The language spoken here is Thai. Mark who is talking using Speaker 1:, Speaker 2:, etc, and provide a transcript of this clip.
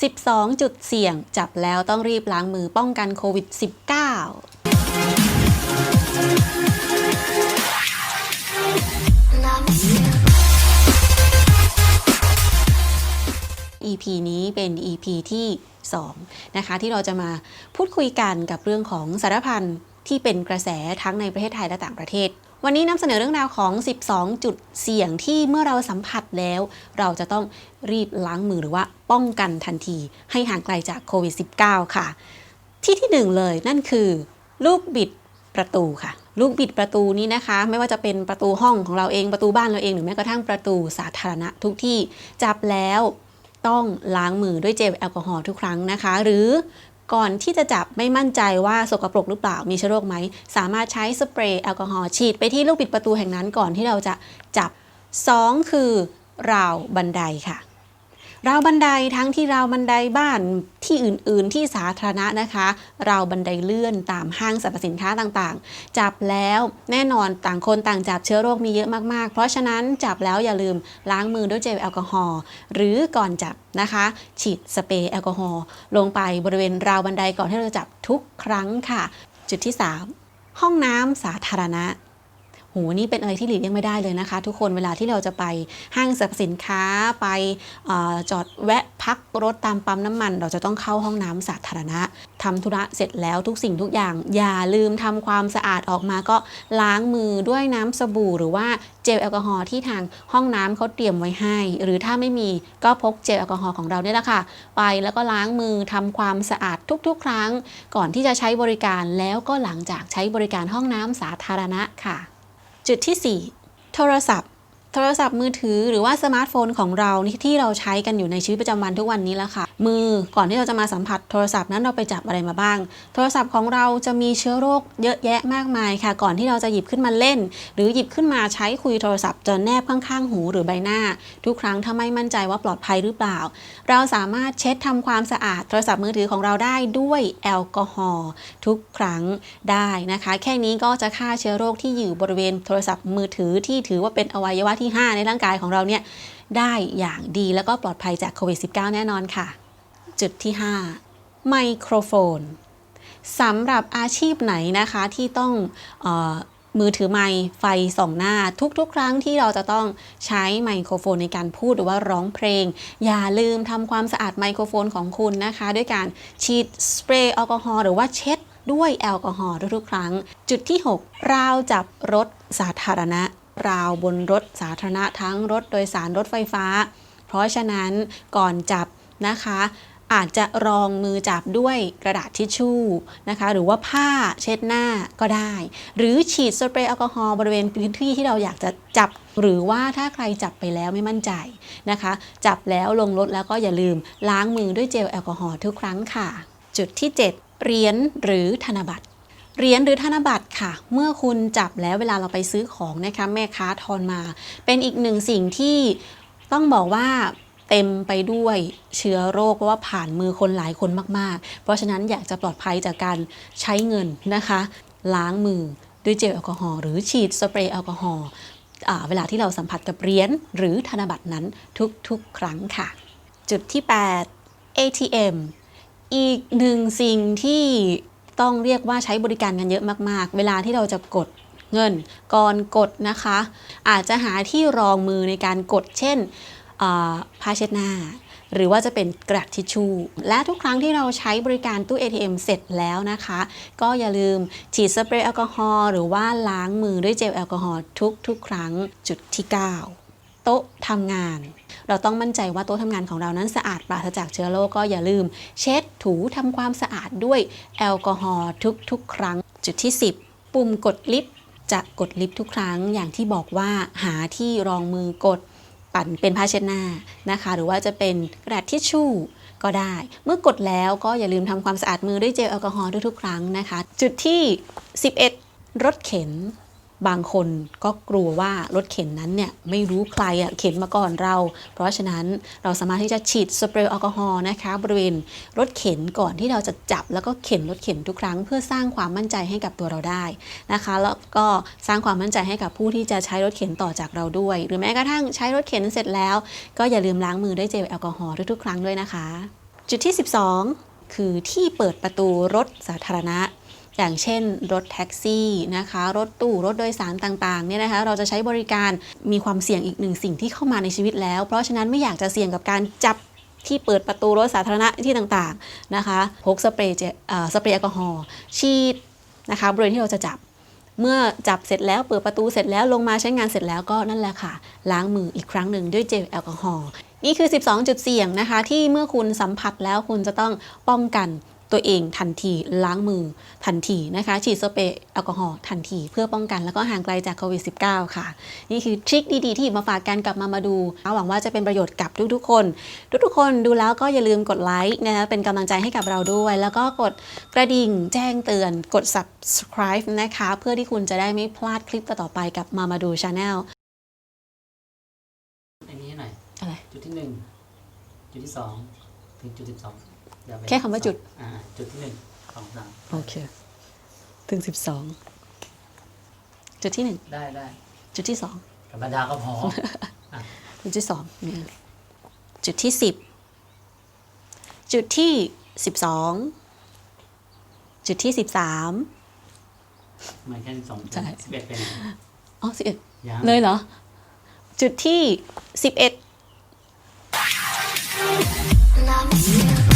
Speaker 1: 12 จุดเสี่ยง จับแล้วต้องรีบล้างมือป้องกันโควิด -19 EP นี้เป็น EP ที่ 2 นะคะ ที่เราจะมาพูดคุยกันกับเรื่องของสารพันที่เป็นกระแสทั้งในประเทศไทยและต่างประเทศ วันนี้นำเสนอเรื่องราวของ 12 จุดเสี่ยงที่เมื่อเราสัมผัสแล้ว เราจะต้องรีบล้างมือหรือว่าป้องกันทันที ให้ห่างไกลจากโควิด -19 ค่ะ ที่ที่หนึ่งเลยนั่นคือ ลูกบิดประตูค่ะ ลูกบิดประตูนี้นะคะ ไม่ว่าจะเป็นประตูห้องของเราเองประตูบ้านเราเองหรือแม้กระทั่งประตูสาธารณะทุกที่จับแล้วต้องล้างมือด้วยเจลแอลกอฮอล์ทุกครั้งนะคะ หรือ ก่อนที่จะจับไม่มั่นใจว่าสกปรกหรือเปล่ามีเชื้อโรคไหม สามารถใช้สเปรย์แอลกอฮอล์ฉีดไปที่ลูกปิดประตูแห่งนั้นก่อนที่เราจะจับ 2 คือราวบันไดค่ะ ราวบันไดทั้งที่ราวบันไดบ้านที่อื่น ๆ ที่สาธารณะนะคะราวบันไดเลื่อนตามห้างสรรพสินค้าต่างๆ จับแล้วแน่นอนต่างคนต่างจับเชื้อโรคมีเยอะมากๆ เพราะฉะนั้นจับแล้วอย่าลืมล้างมือด้วยเจลแอลกอฮอล์หรือก่อนจับนะคะ ฉีดสเปรย์แอลกอฮอล์ลงไปบริเวณราวบันไดก่อนที่เราจะจับทุกครั้งค่ะ จุดที่ 3 ห้องน้ำสาธารณะ โหนี่เป็นอะไรที่หลีกเลี่ยงไม่ได้เลยนะคะ ทุกคนเวลาที่เราจะไปห้างสรรพสินค้าไปอจอดแวะพักรถตามปั๊มน้ำมัน เราจะต้องเข้าห้องน้ำสาธารณะทำธุระเสร็จแล้วทุกสิ่งทุกอย่าง อย่าลืมทำความสะอาดออกมาก็ล้างมือด้วยน้ำสบู่ หรือว่าเจลแอลกอฮอล์ที่ทางห้องน้ำเขาเตรียมไว้ให้ หรือถ้าไม่มีก็พกเจลแอลกอฮอล์ของเราเนี่ยแหละค่ะไปแล้วก็ล้างมือทำความสะอาดทุกๆ ครั้ง ก่อนที่จะใช้บริการแล้วก็หลังจากใช้บริการห้องน้ำสาธารณะค่ะ จุดที่ 4 โทรศัพท์ โทรศัพท์มือถือหรือว่าสมาร์ทโฟนของเราที่เราใช้กันอยู่ในชีวิตประจำวันทุกวันนี้แล้วค่ะ มือก่อนที่เราจะมาสัมผัสโทรศัพท์นั้นเราไปจับอะไรมาบ้าง โทรศัพท์ของเราจะมีเชื้อโรคเยอะแยะมากมายค่ะ ก่อนที่เราจะหยิบขึ้นมาเล่น หรือหยิบขึ้นมาใช้คุยโทรศัพท์จะแนบข้างๆหูหรือใบหน้า ทุกครั้งถ้าไม่มั่นใจว่าปลอดภัยหรือเปล่า เราสามารถเช็ดทำความสะอาดโทรศัพท์มือถือของเราได้ด้วยแอลกอฮอล์ทุกครั้งได้นะคะ แค่นี้ก็จะฆ่าเชื้อโรคที่อยู่บริเวณโทรศัพท์มือถือที่ถือว่าเป็นอวัยวะที่ 5 ในร่างกายของเราเนี่ยได้อย่างดีแล้วก็ปลอดภัยจากโควิด -19 แน่นอนค่ะ จุดที่ 5 ไมโครโฟนสำหรับอาชีพไหนนะคะที่ต้องออมือถือไมค์ไฟส่องหน้าทุกๆ ครั้งที่เราจะต้องใช้ไมโครโฟนในการพูดหรือว่าร้องเพลง อย่าลืมทำความสะอาดไมโครโฟนของคุณนะคะ ด้วยการฉีดสเปรย์แอลกอฮอล์หรือว่าเช็ดด้วยแอลกอฮอล์ทุกๆ ครั้ง จุดที่ 6 ราวจับรถสาธารณะ ราวบนรถสาธารณะทั้งรถโดยสารรถไฟฟ้า เพราะฉะนั้นก่อนจับนะคะ อาจจะรองมือจับด้วยกระดาษทิชชู่นะคะ หรือว่าผ้าเช็ดหน้าก็ได้ หรือฉีดสเปรย์แอลกอฮอล์บริเวณพื้นที่ที่เราอยากจะจับ หรือว่าถ้าใครจับไปแล้วไม่มั่นใจนะคะ จับแล้วลงรถแล้วก็อย่าลืมล้างมือด้วยเจลแอลกอฮอล์ทุกครั้งค่ะ จุดที่ 7 เหรียญหรือธนบัตรเหรียญหรือธนบัตรค่ะ เมื่อคุณจับแล้วเวลาเราไปซื้อของนะคะแม่ค้าทอนมา เป็นอีกหนึ่งสิ่งที่ต้องบอกว่า เต็มไปด้วยเชื้อโรคเพราะว่าผ่านมือคนหลายคนมาก ๆ เพราะฉะนั้นอยากจะปลอดภัยจากการใช้เงินนะคะ ล้างมือด้วยเจลแอลกอฮอล์หรือฉีดสเปรย์แอลกอฮอล์เวลาที่เราสัมผัสกับเหรียญหรือธนบัตรนั้นทุกๆ ครั้งค่ะ จุดที่ 8 ATM อีกหนึ่งสิ่งที่ต้องเรียกว่าใช้บริการกันเยอะมาก ๆ เวลาที่เราจะกดเงินก่อนกดนะคะ อาจจะหาที่รองมือในการกดเช่น ผ้าเช็ดหน้า หรือว่าจะเป็นกระดาษทิชชู่และทุกครั้งที่เราใช้บริการตู้ ATM เสร็จแล้วนะคะ ก็อย่าลืมฉีดสเปรย์แอลกอฮอล์หรือว่าล้างมือด้วยเจลแอลกอฮอล์ทุกๆ ครั้งจุดที่ 9 โต๊ะทำงาน เราต้องมั่นใจว่าโต๊ะทำงานของเรานั้นสะอาดปราศจากเชื้อโรคก็อย่าลืม เช็ดถูทำความสะอาดด้วยแอลกอฮอล์ทุกๆ ครั้งจุดที่ 10 ปุ่มกดลิฟต์จะกดลิฟต์ทุกครั้งอย่างที่บอกว่าหาที่รองมือกด ปั่นเป็นผ้าเช็ดหน้านะคะ หรือว่าจะเป็นกระดาษทิชชู่ก็ได้ เมื่อกดแล้วก็อย่าลืมทำความสะอาดมือด้วยเจลแอลกอฮอล์ทุกๆครั้งนะคะ จุดที่ 11 รถเข็น บางคนก็กลัวว่ารถเข็นนั้นเนี่ยไม่รู้ใครอะเข็นมาก่อนเรา เพราะฉะนั้นเราสามารถที่จะฉีดสเปรย์แอลกอฮอล์นะคะบริเวณรถเข็นก่อนที่เราจะจับแล้วก็เข็นรถเข็นทุกครั้ง เพื่อสร้างความมั่นใจให้กับตัวเราได้นะคะ แล้วก็สร้างความมั่นใจให้กับผู้ที่จะใช้รถเข็นต่อจากเราด้วย หรือแม้กระทั่งใช้รถเข็นเสร็จแล้ว ก็อย่าลืมล้างมือด้วยเจลแอลกอฮอล์ทุกๆครั้งด้วยนะคะ จุดที่ 12 คือที่เปิดประตูรถสาธารณะ อย่างเช่นรถแท็กซี่นะคะรถตู้รถโดยสารต่างๆเนี่ยนะคะเราจะใช้บริการมีความเสี่ยงอีกหนึ่งสิ่งที่เข้ามาในชีวิตแล้ว เพราะฉะนั้นไม่อยากจะเสี่ยงกับการจับที่เปิดประตูรถสาธารณะที่ต่างๆนะคะพกสเปรย์เจสเปรย์แอลกอฮอล์ฉีดนะคะบริเวณที่เราจะจับเมื่อจับเสร็จแล้วเปิดประตูเสร็จแล้วลงมาใช้งานเสร็จแล้วก็นั่นแหละค่ะ ล้างมืออีกครั้งหนึ่งด้วยเจลแอลกอฮอล์นี่คือ 12 จุดเสี่ยงนะคะ ที่เมื่อคุณสัมผัสแล้วคุณจะต้องป้องกัน ตัวเองทันทีล้างมือทันทีนะคะฉีดสเปรย์แอลกอฮอล์ทันที เพื่อป้องกันแล้วก็ห่างไกลจากโควิด -19 ค่ะ นี่คือทริคดีๆ ที่หยิบมาฝากกันกลับมามาดู หวังว่าจะเป็นประโยชน์กับทุกๆ คน ทุกๆ คนดูแล้วก็อย่าลืมกดไลค์นะคะเป็นกำลังใจให้กับเราด้วย แล้วก็กดกระดิ่งแจ้งเตือนกด subscribe นะคะ เพื่อที่คุณจะได้ไม่พลาดคลิปต่อๆไปกับมามาดู Channel
Speaker 2: อันนี้ให้หน่อย
Speaker 1: อะไร
Speaker 2: จุดที่หนึ่งจุดที่สองถึงจุดที่สองเดี๋ยวไป
Speaker 1: แค่คำว่าจุด
Speaker 2: อ่า จุดที่หนึ่งสองสาม
Speaker 1: โอเค ถึง12จุดที่
Speaker 2: ได้ได้
Speaker 1: 1จุดที่
Speaker 2: ธรรมดาก็พอ
Speaker 1: 2จุดที่2เนี่ยจุดที่10จุดที่12จุดที่13
Speaker 2: ไม่แค่สอง
Speaker 1: ใช่
Speaker 2: สิบเอ็ดเป็น
Speaker 1: อ๋อ11
Speaker 2: ยัง
Speaker 1: เลยเหรอ จุดที่11
Speaker 3: Love you.